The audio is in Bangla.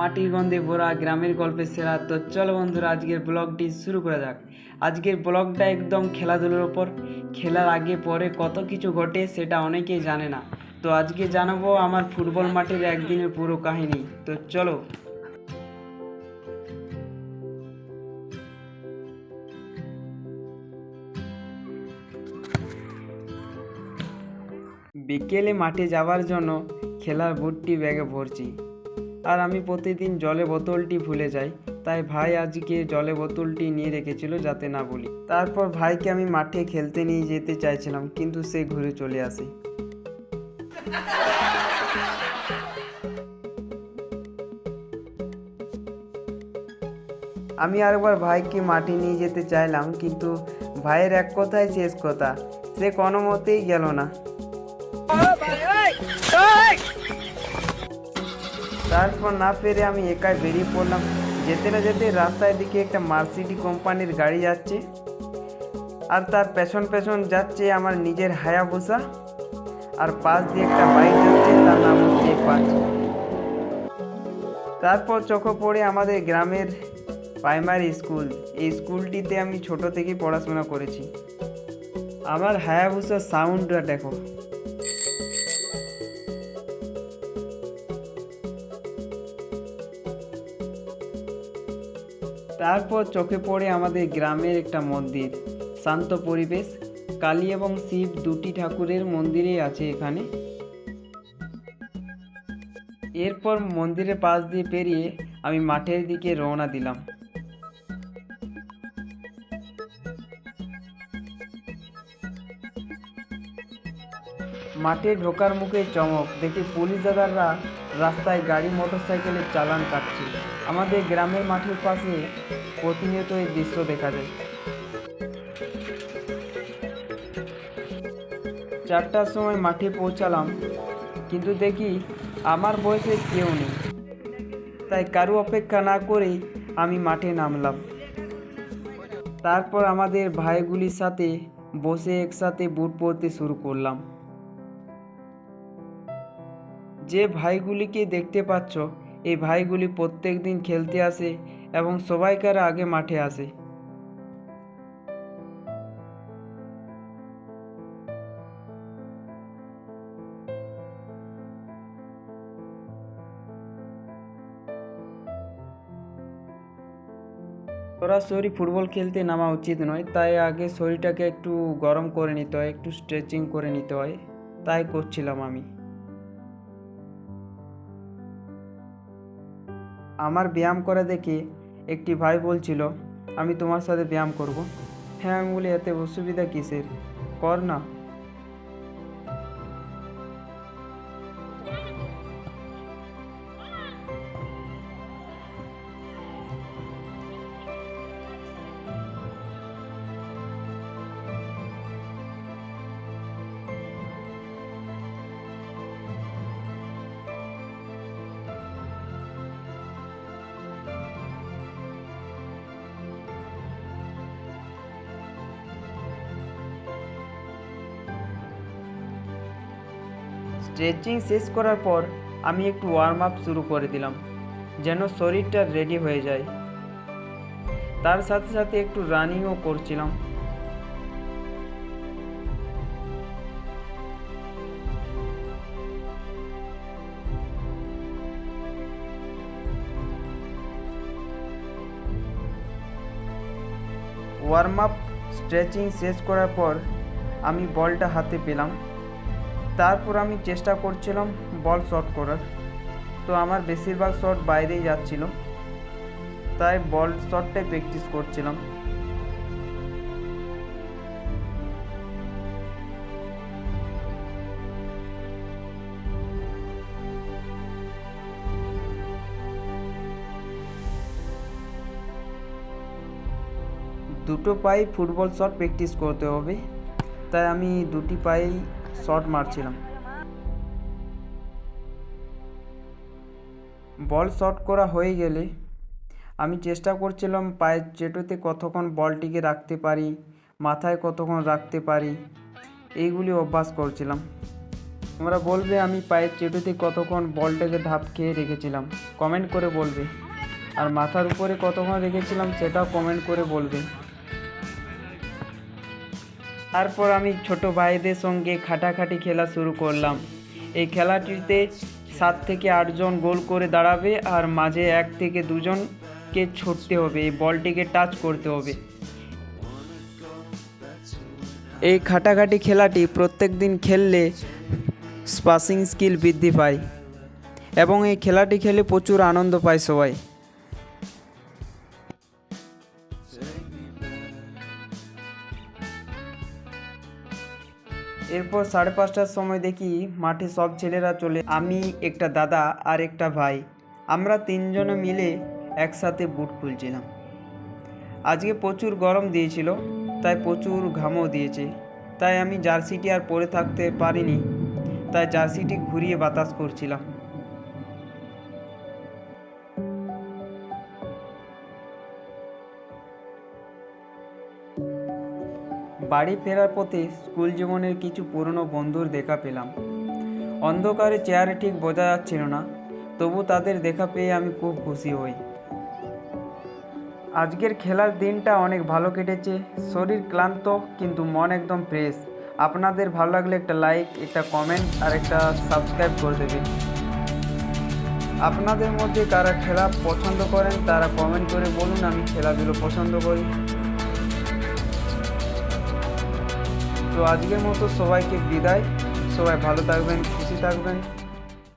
মাটির গন্ধে ভরা গ্রামের গল্পের সেরা। তো চলো বন্ধুরা, আজকের ব্লগটি শুরু করা যাক। আজকের ব্লগটা একদম খেলাধুলোর ওপর। খেলার আগে, পরে কত কিছু ঘটে সেটা অনেকেই জানে না। তো আজকে জানাব আমার ফুটবল মাঠের একদিনের পুরো কাহিনী। তো চলো। বিকেলে মাঠে যাওয়ার জন্য খেলার বুটটি ব্যাগে ভরছি। আর আমি প্রতিদিন জলে বোতলটি ভুলে যাই। তাই ভাই আজকে জলে বোতলটি নিয়ে রেখেছিল যাতে না বলি। তারপর ভাইকে আমি মাঠে খেলতে নিয়ে যেতে চাইছিলাম, কিন্তু সে ঘুরে চলে আসে। আমি আরেকবার ভাইকে মাঠে নিয়ে যেতে চাইলাম, কিন্তু ভাইয়ের এক কথাই শেষ কথা, সে কোনো মতেই গেল না। তারপর না পেরে আমি একাই বেরিয়ে পড়লাম। যেতে না যেতে রাস্তায় দিকে একটা মার্সিডি কোম্পানির গাড়ি যাচ্ছে। আর তার পেছন পেছন যাচ্ছে আমার নিজের হায়াবুসা। আর পাশ দিয়ে একটা বাইক যাচ্ছে, তার নাম হচ্ছে পাঁচ তারপর চোখে পড়ে আমাদের গ্রামের প্রাইমারি স্কুল। এই স্কুলটিতে আমি ছোট থেকেই পড়াশোনা করেছি। আমার হায়াবুসার সাউন্ডটা দেখো। তারপর চোখে পড়ে আমাদের গ্রামের একটা মন্দির। শান্ত পরিবেশ, কালী এবং শিব দুটি ঠাকুরের মন্দিরেই আছে এখানে। এরপর মন্দিরের পাশ দিয়ে পেরিয়ে আমি মাঠের দিকে রওনা দিলাম। মাঠে ঢোকার মুখে চমক। দেখে পুলিশ দাদারা রাস্তায় গাড়ি মোটরসাইকেলের চালান কাটছে। আমাদের গ্রামের মাঠের পাশে প্রতিনিয়ত এই দৃশ্য দেখা যায়। চারটার সময় মাঠে পৌঁছালাম, কিন্তু দেখি আমার বয়সে কেউ নেই। তাই কারও অপেক্ষা না করেই আমি মাঠে নামলাম। তারপর আমাদের ভাইগুলির সাথে বসে একসাথে বুট পরতে শুরু করলাম। যে ভাইগুলিকে দেখতে পাচ্ছ, এই ভাইগুলি প্রত্যেক দিন খেলতে আসে এবং সবাইকার আগে মাঠে আসে। সরাসরি ফুটবল খেলতে নামা উচিত নয়, তাই আগে শরীরটাকে একটু গরম করে নিতে হয়, একটু স্ট্রেচিং করে নিতে হয়, তাই করছিলাম আমি। আমার ব্যায়াম করা দেখে একটি ভাই বলছিল, আমি তোমার সাথে ব্যায়াম করব। হ্যাঁ আমি বলি এতে অসুবিধা কিসের? কর না। স্ট্রেচিং শেষ করার পর আমি একটু ওয়ার্ম আপ শুরু করে দিলাম, যেন শরীরটা রেডি হয়ে যায়। তার সাথে সাথে একটু রানিংও করছিলাম। ওয়ার্ম আপ স্ট্রেচিং শেষ করার পর আমি বলটা হাতে পেলাম। তারপর আমি চেষ্টা করছিলাম বল শট করার। তো আমার বেশিরভাগ শট বাইরেই যাচ্ছিল। তাই বল শটটাই প্র্যাকটিস করছিলাম। দুটো পায়ে ফুটবল শট প্র্যাকটিস করতে হবে। তাই আমি দুটি পায়েই শট মারছিলাম। বল শট করা হয়ে গেলে আমি চেষ্টা করছিলাম পায়ের চেটোতে কতক্ষণ বলটিকে রাখতে পারি, মাথায় কতক্ষণ রাখতে পারি, এইগুলি অভ্যাস করছিলাম। তোমরা বলবে আমি পায়ের চেটুতে কতক্ষণ বলটাকে ধাপ খেয়ে রেখেছিলাম কমেন্ট করে বলবে। আর মাথার উপরে কতক্ষণ রেখেছিলাম সেটাও কমেন্ট করে বলবে। তারপর আমি ছোট ভাইদের সঙ্গে খাটাখাটি খেলা শুরু করলাম। এই খেলাটিতে সাত থেকে আটজন গোল করে দাঁড়াবে আর মাঝে এক থেকে দুজনকে ছুটতে হবে, এই বলটিকে টাচ করতে হবে। এই খাটাখাটি খেলাটি প্রত্যেক দিন খেললে স্পাসিং স্কিল বৃদ্ধি পায় এবং এই খেলাটি খেলে প্রচুর আনন্দ পায় সবাই। এরপর সাড়ে পাঁচটার সময় দেখি মাঠে সব ছেলেরা চলে। আমি, একটা দাদা আর একটা ভাই। আমরা তিনজনে মিলে একসাথে বুট খুলছিলাম। আজকে প্রচুর গরম দিয়েছিল, তাই প্রচুর ঘামও দিয়েছে। তাই আমি জার্সিটি আর পরে থাকতে পারিনি, তাই জার্সিটি ঘুরিয়ে বাতাস করছিলাম। বাড়ি ফেরার পথে স্কুল জীবনের কিছু পুরনো বন্ধুর দেখা পেলাম। অন্ধকারে চেয়ারে ঠিক বোঝা যাচ্ছিল না, তবু তাদের দেখা পেয়ে আমি খুব খুশি হই। আজকের খেলার দিনটা অনেক ভালো কেটেছে, শরীর ক্লান্ত কিন্তু মন একদম ফ্রেশ আপনাদের ভালো লাগলে একটা লাইক একটা কমেন্ট আর একটা সাবস্ক্রাইব করে দেবে আপনাদের মধ্যে কারা খেলা পছন্দ করেন তারা কমেন্ট করে বলুন, আমি খেলাধুলো পছন্দ করি। তো আজকের মতো সবাইকে বিদায়। সবাই ভালো থাকবেন খুশি থাকবেন।